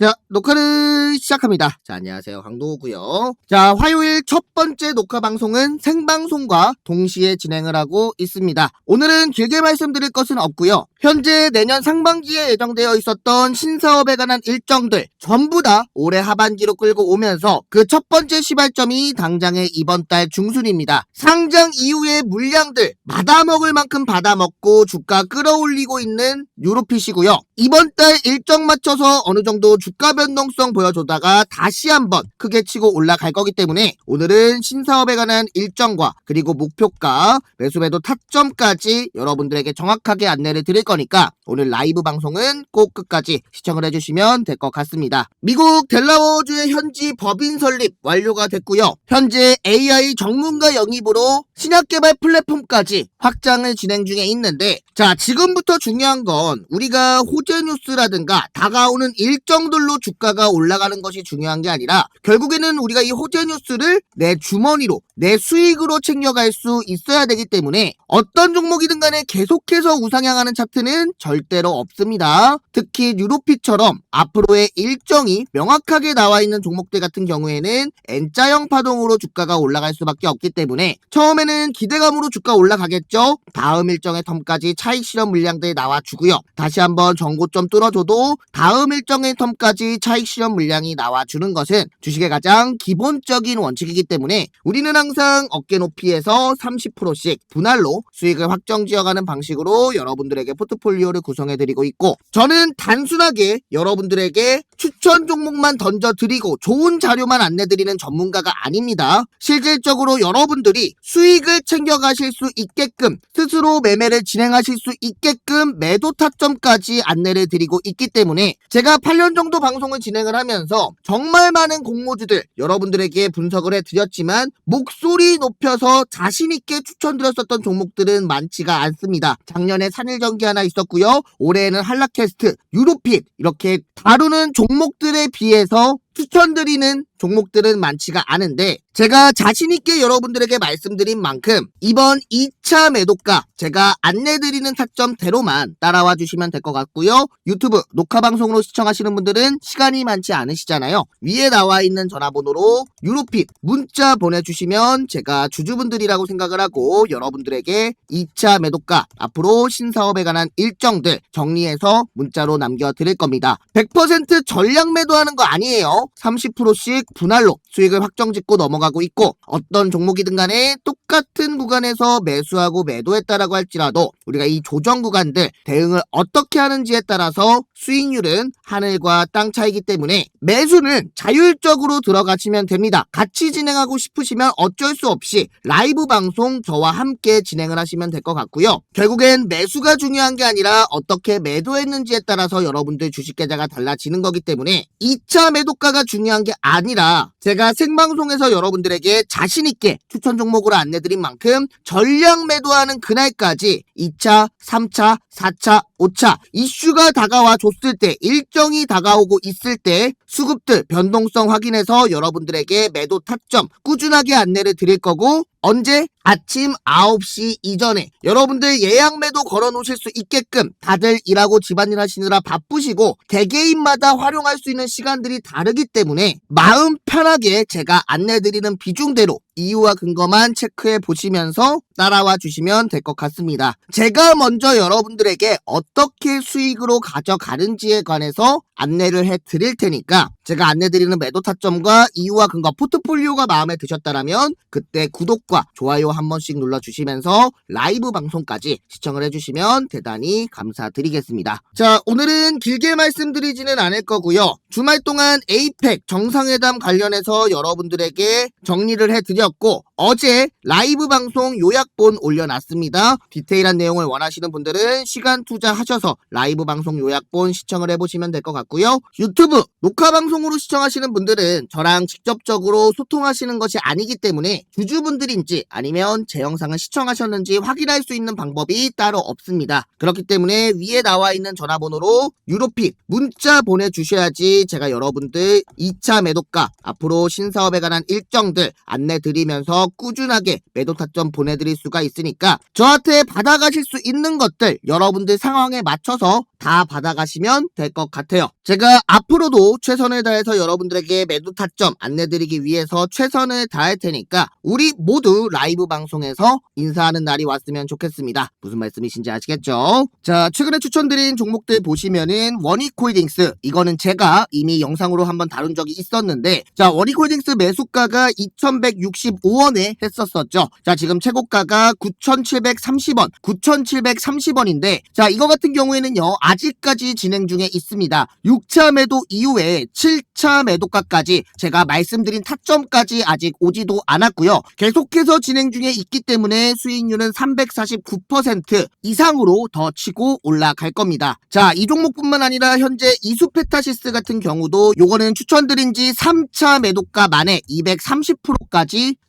자, 녹화를 시작합니다. 자, 안녕하세요. 강도구요. 자, 화요일 첫 번째 녹화 방송은 생방송과 동시에 진행을 하고 있습니다. 오늘은 길게 말씀드릴 것은 없고요. 현재 내년 상반기에 예정되어 있었던 신사업에 관한 일정들 전부 다 올해 하반기로 끌고 오면서 그 첫 번째 시발점이 당장의 이번 달 중순입니다. 상장 이후의 물량들 받아먹을 만큼 받아먹고 주가 끌어올리고 있는 유로핏이고요. 이번 달 일정 맞춰서 어느 정도 주가 변동성 보여주다가 다시 한번 크게 치고 올라갈 거기 때문에 오늘은 신사업에 관한 일정과 그리고 목표가 매수매도 타점까지 여러분들에게 정확하게 안내를 드릴 거니까 오늘 라이브 방송은 꼭 끝까지 시청을 해주시면 될 것 같습니다. 미국 델라워주의 현지 법인 설립 완료가 됐고요. 현재 AI 전문가 영입으로 신약 개발 플랫폼까지 확장을 진행 중에 있는데 자 지금부터 중요한 건 우리가 호재 뉴스라든가 다가오는 일정들로 주가가 올라가는 것이 중요한 게 아니라 결국에는 우리가 이 호재 뉴스를 내 주머니로 내 수익으로 챙겨갈 수 있어야 되기 때문에 어떤 종목이든 간에 계속해서 우상향하는 차트 는 절대로 없습니다. 특히 유로피처럼 앞으로의 일정이 명확하게 나와 있는 종목들 같은 경우에는 N자형 파동으로 주가가 올라갈 수밖에 없기 때문에 처음에는 기대감으로 주가 올라가겠죠. 다음 일정의 텀까지 차익 실현 물량들 나와주고요. 다시 한번 정고점 뚫어줘도 다음 일정의 텀까지 차익 실현 물량이 나와주는 것은 주식의 가장 기본적인 원칙이기 때문에 우리는 항상 어깨 높이에서 30%씩 분할로 수익을 확정 지어가는 방식으로 여러분들에게 포트 폴리오를 구성해드리고 있고 저는 단순하게 여러분들에게 추천 종목만 던져드리고 좋은 자료만 안내드리는 전문가가 아닙니다. 실질적으로 여러분들이 수익을 챙겨가실 수 있게끔 스스로 매매를 진행하실 수 있게끔 매도 타점까지 안내를 드리고 있기 때문에 제가 8년 정도 방송을 진행을 하면서 정말 많은 공모주들 여러분들에게 분석을 해드렸지만 목소리 높여서 자신있게 추천드렸었던 종목들은 많지가 않습니다. 작년에 산일전기 하나 있었고요. 올해에는 한라캐스트, 유로핏 이렇게 다루는 종목들에 비해서 추천드리는 종목들은 많지가 않은데 제가 자신있게 여러분들에게 말씀드린 만큼 이번 2차 매도가 제가 안내드리는 타점대로만 따라와 주시면 될 것 같고요. 유튜브 녹화방송으로 시청하시는 분들은 시간이 많지 않으시잖아요. 위에 나와 있는 전화번호로 유로핏 문자 보내주시면 제가 주주분들이라고 생각을 하고 여러분들에게 2차 매도가 앞으로 신사업에 관한 일정들 정리해서 문자로 남겨드릴 겁니다. 100% 전량 매도하는 거 아니에요. 30%씩 분할로 수익을 확정 짓고 넘어가고 있고 어떤 종목이든 간에 똑같은 구간에서 매수하고 매도했다라고 할지라도 우리가 이 조정 구간들 대응을 어떻게 하는지에 따라서 수익률은 하늘과 땅 차이기 때문에 매수는 자율적으로 들어가시면 됩니다. 같이 진행하고 싶으시면 어쩔 수 없이 라이브 방송 저와 함께 진행을 하시면 될 것 같고요. 결국엔 매수가 중요한 게 아니라 어떻게 매도했는지에 따라서 여러분들 주식 계좌가 달라지는 거기 때문에 2차 매도가가 중요한 게 아니라 제가 생방송에서 여러분들에게 자신 있게 추천 종목으로 안내드린 만큼 전량 매도하는 그날까지 2차, 3차, 4차, 5차 이슈가 다가와 줬을 때 일정이 다가오고 있을 때 수급들 변동성 확인해서 여러분들에게 매도 타점 꾸준하게 안내를 드릴 거고 언제? 아침 9시 이전에 여러분들 예약 매도 걸어 놓으실 수 있게끔 다들 일하고 집안일 하시느라 바쁘시고 개개인마다 활용할 수 있는 시간들이 다르기 때문에 마음 편하게 제가 안내드리는 비중대로 이유와 근거만 체크해 보시면서 따라와 주시면 될 것 같습니다. 제가 먼저 여러분들에게 어떻게 수익으로 가져가는지에 관해서 안내를 해 드릴 테니까 제가 안내 드리는 매도 타점과 이유와 근거 포트폴리오가 마음에 드셨다라면 그때 구독 과 좋아요 한 번씩 눌러 주시면서 라이브 방송까지 시청을 해 주시면 대단히 감사드리겠습니다. 자, 오늘은 길게 말씀드리지는 않을 거고요. 주말 동안 에이펙 정상회담 관련해서 여러분들에게 정리를 해 드렸고 어제 라이브 방송 요약본 올려놨습니다. 디테일한 내용을 원하시는 분들은 시간 투자하셔서 라이브 방송 요약본 시청을 해보시면 될 것 같고요. 유튜브 녹화 방송으로 시청하시는 분들은 저랑 직접적으로 소통하시는 것이 아니기 때문에 주주분들인지 아니면 제 영상을 시청하셨는지 확인할 수 있는 방법이 따로 없습니다. 그렇기 때문에 위에 나와 있는 전화번호로 유로핏 문자 보내주셔야지 제가 여러분들 2차 매도가 앞으로 신사업에 관한 일정들 안내 드리면서 꾸준하게 매도 타점 보내드릴 수가 있으니까 저한테 받아가실 수 있는 것들 여러분들 상황에 맞춰서 다 받아가시면 될 것 같아요. 제가 앞으로도 최선을 다해서 여러분들에게 매도 타점 안내드리기 위해서 최선을 다할 테니까 우리 모두 라이브 방송에서 인사하는 날이 왔으면 좋겠습니다. 무슨 말씀이신지 아시겠죠? 자, 최근에 추천드린 종목들 보시면은 원익홀딩스 이거는 제가 이미 영상으로 한번 다룬 적이 있었는데 자, 원익홀딩스 매수가가 2165원에 했었었죠. 자, 지금 최고가가 9730원, 9730원인데 자, 이거 같은 경우에는요. 아직까지 진행 중에 있습니다. 6차 매도 이후에 7차 매도가까지 제가 말씀드린 타점까지 아직 오지도 않았고요. 계속해서 진행 중에 있기 때문에 수익률은 349% 이상으로 더 치고 올라갈 겁니다. 자, 이 종목뿐만 아니라 현재 이수페타시스 같은 경우도 요거는 추천드린 지 3차 매도가 만에 230%까지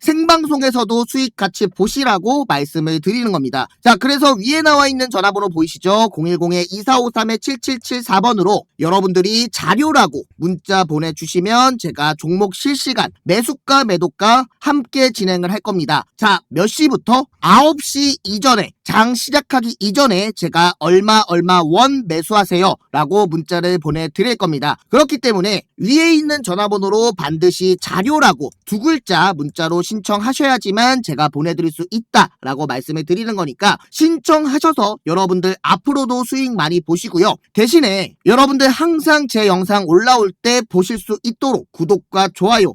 생방송에서도 수익 같이 보시라고 말씀을 드리는 겁니다. 자, 그래서 위에 나와 있는 전화번호 보이시죠? 010-2453-7774번으로 여러분들이 자료라고 문자 보내주시면 제가 종목 실시간 매수가 매도가 함께 진행을 할 겁니다. 자, 몇 시부터? 9시 이전에 장 시작하기 이전에 제가 얼마 얼마 원 매수하세요 라고 문자를 보내드릴 겁니다. 그렇기 때문에 위에 있는 전화번호로 반드시 자료라고 두 글자 문자로 신청하셔야지만 제가 보내드릴 수 있다 라고 말씀을 드리는 거니까 신청하셔서 여러분들 앞으로도 수익 많이 보시고요. 대신에 여러분들 항상 제 영상 올라올 때 보실 수 있도록 구독과 좋아요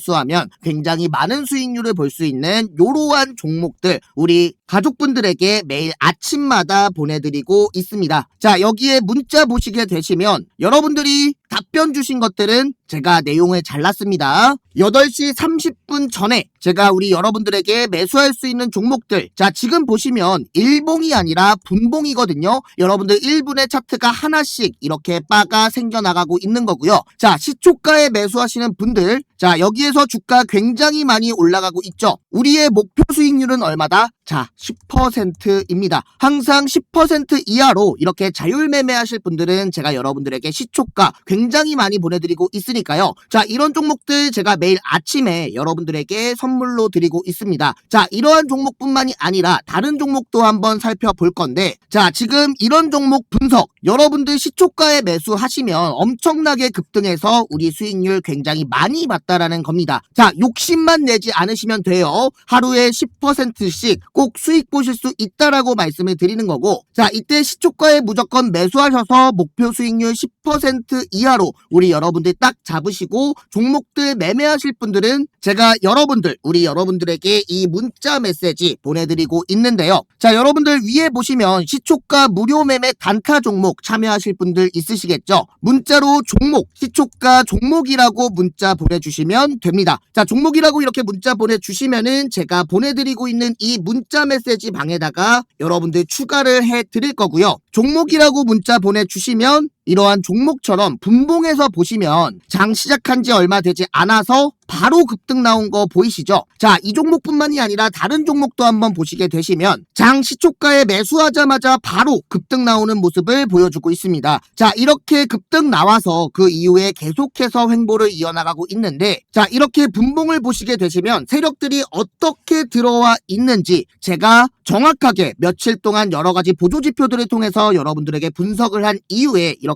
수하면 굉장히 많은 수익률을 볼 수 있는 이러한 종목들 우리 가족분들에게 매일 아침마다 보내드리고 있습니다. 자, 여기에 문자 보시게 되시면 여러분들이 답변 주신 것들은 제가 내용을 잘랐습니다. 8시 30분 전에 제가 우리 여러분들에게 매수할 수 있는 종목들. 자, 지금 보시면 일봉이 아니라 분봉이거든요. 여러분들 1분의 차트가 하나씩 이렇게 바가 생겨나가고 있는 거고요. 자, 시초가에 매수하시는 분들. 자, 여기에서 주가 굉장히 많이 올라가고 있죠. 우리의 목표 수익률은 얼마다? 자, 10%입니다. 항상 10% 이하로 이렇게 자율 매매하실 분들은 제가 여러분들에게 시초가 굉장히 많이 보내드리고 있으니까요. 자, 이런 종목들 제가 매일 아침에 여러분들에게 선물로 드리고 있습니다. 자, 이러한 종목뿐만이 아니라 다른 종목도 한번 살펴볼 건데, 자, 지금 이런 종목 분석, 여러분들 시초가에 매수하시면 엄청나게 급등해서 우리 수익률 굉장히 많이 봤다라는 겁니다. 자, 욕심만 내지 않으시면 돼요. 하루에 10%씩 꼭 수익 보실 수 있다라고 말씀을 드리는 거고, 자, 이때 시초가에 무조건 매수하셔서 목표 수익률 10% 이하로 우리 여러분들 딱 잡으시고 종목들 매매하실 분들은 제가 여러분들, 우리 여러분들에게 이 문자 메시지 보내드리고 있는데요. 자, 여러분들 위에 보시면 시초가 무료 매매 단타 종목 참여하실 분들 있으시겠죠? 문자로 종목, 시초가 종목이라고 문자 보내주시면 됩니다. 자, 종목이라고 이렇게 문자 보내주시면은 제가 보내드리고 있는 이 문자 메시지 방에다가 여러분들 추가를 해 드릴 거고요. 종목이라고 문자 보내주시면 이러한 종목처럼 분봉해서 보시면 장 시작한 지 얼마 되지 않아서 바로 급등 나온 거 보이시죠? 자, 이 종목뿐만이 아니라 다른 종목도 한번 보시게 되시면 장 시초가에 매수하자마자 바로 급등 나오는 모습을 보여주고 있습니다. 자, 이렇게 급등 나와서 그 이후에 계속해서 횡보를 이어나가고 있는데 자, 이렇게 분봉을 보시게 되시면 세력들이 어떻게 들어와 있는지 제가 정확하게 며칠 동안 여러 가지 보조 지표들을 통해서 여러분들에게 분석을 한 이후에 이렇게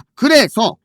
그래서